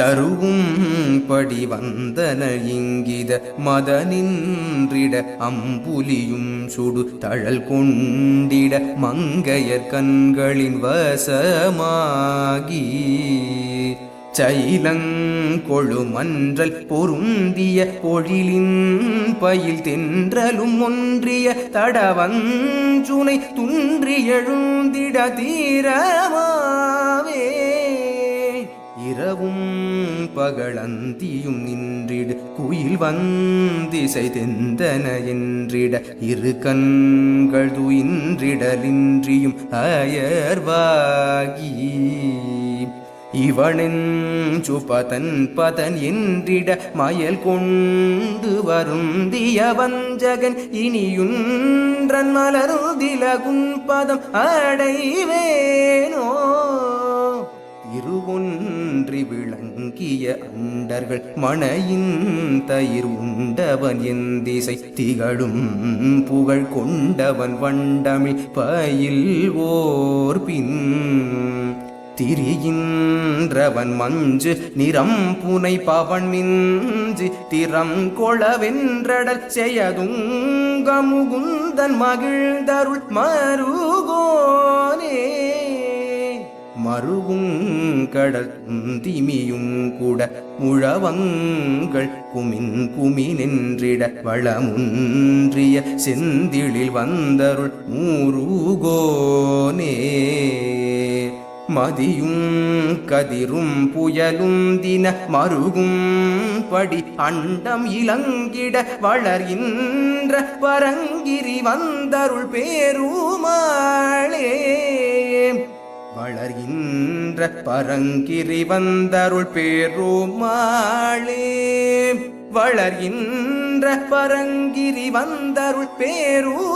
தருவும் படி வந்தன இங்கித மதனின்றிட அம்புலியும் சுடு தழல் கொண்டிட மங்கையர் கண்களின் வசமாகி. சைலங்கொழு மன்றல் பொருந்திய பொழிலின் பயில் தென்றலும் ஒன்றிய தடவஞ்சுனை துன்றி எழுந்திட தீரமாவே. இரவும் பகழந்தியும் நின்றிடு. குயில் வந்திசை தெந்தன என்றிட. இரு கண்கள் துயின்றிடலின்றியும் அயர்வாகி. இவனின் சுபதன் பதன் என்றிட. மயல் கொண்டு வருந்திய வஞ்சகன் இனியுன்றன் மலருதிலகுன் பதம் அடைவேனோ? விளங்கிய அண்டர்கள் மனையின் தயிர் உண்டவன் என் திசை திகழும் புகழ் கொண்டவன் வண்டமிழ் பயில் ஓர் பின். திரியின்றவன் மஞ்சு நிறம் புனை பவன் மிஞ்சு திறம் கொளவென்றடல் செயதுங்கமுகுந்தன் மகிழ்ந்தருள் மருகோனே. மருகும் கடல் திமியும் கூட முழவங்கள் குமின் குமினென்றிட வளமுன்றிய செந்திழில் வந்தருள் மூருகோனே. மதியும் கதிரும் புயலும் தின மருகும் படி அண்டம் இளங்கிட வளர்கின்ற பரங்கிரி வந்தருள் பேருமா பரங்கிரி வந்தருள் பேருமாளே. வளர்கின்ற பரங்கிரி வந்தருள் பேருமாளே.